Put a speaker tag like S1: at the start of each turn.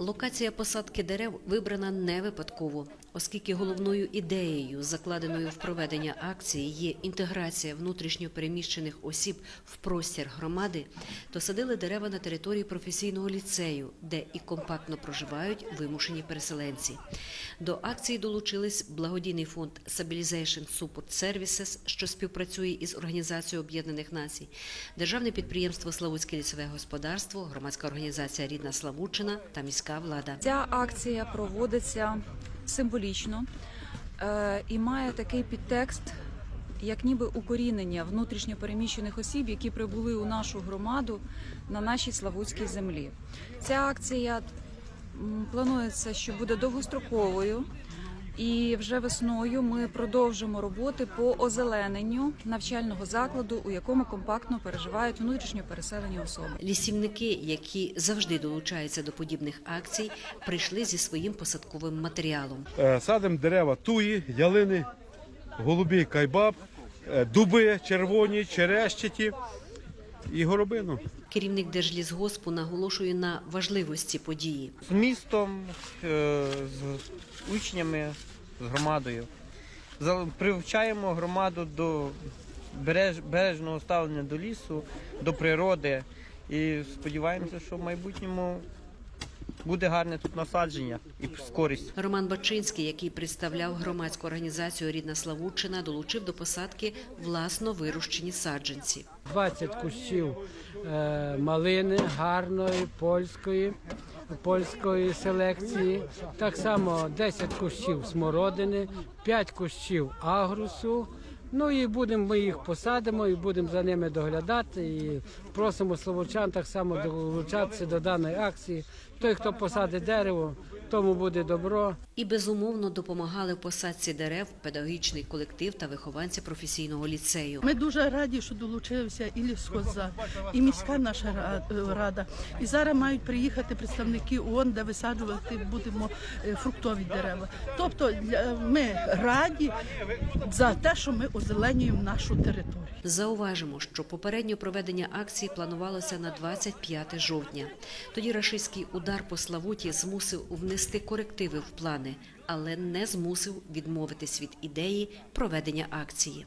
S1: Локація посадки дерев вибрана не випадково, оскільки головною ідеєю, закладеною в проведення акції, є інтеграція внутрішньо переміщених осіб в простір громади, то садили дерева на території професійного ліцею, де і компактно проживають вимушені переселенці. До акції долучились благодійний фонд Stabilization Support Services, що співпрацює із Організацією Об'єднаних Націй, державне підприємство Славутське лісове господарство, громадська організація Рідна Славутчина та міська влада.
S2: Ця акція проводиться символічно е, і має такий підтекст, як ніби укорінення внутрішньо переміщених осіб, які прибули у нашу громаду на нашій Славутській землі. Ця акція планується, що буде довгостроковою. І вже весною ми продовжимо роботи по озелененню навчального закладу, у якому компактно переживають внутрішньо переселені особи.
S1: Лісівники, які завжди долучаються до подібних акцій, прийшли зі своїм посадковим матеріалом.
S3: Е, Садимо дерева туї, ялини, голубій кайбаб, е, дуби червоні, черещиті і горобину.
S1: Керівник Держлісгоспу наголошує на важливості події.
S4: з містом, е, з учнями, з громадою. За- Привчаємо громаду до береж- бережного ставлення до лісу, до природи. І сподіваємося, що в майбутньому буде гарне тут насадження і з користю.
S1: Роман Бачинський, який представляв громадську організацію Рідна Славутчина, долучив до посадки власно вирощені саджанці.
S5: 20 кущів е, малини гарної, польської, польської селекції. Так само 10 кущів смородини, 5 кущів агрусу. Ну і будемо ми їх посадимо і будемо за ними доглядати. І просимо словочан так само долучатися до даної акції. Той, хто посадить дерево, тому буде добро.
S1: І безумовно допомагали в посадці дерев педагогічний колектив та вихованці професійного ліцею.
S6: Ми дуже раді, що долучився і лісхоза, і міська наша рада. І зараз мають приїхати представники ООН, де висаджувати будемо е, фруктові дерева. Тобто ми раді за те, що ми озеленюємо нашу територію.
S1: Зауважимо, що попередньо проведення акції планувалося на 25 жовтня. Тоді рашистський удар по Славуті змусив внести корективи в плани, але не змусив відмовитись від ідеї проведення акції.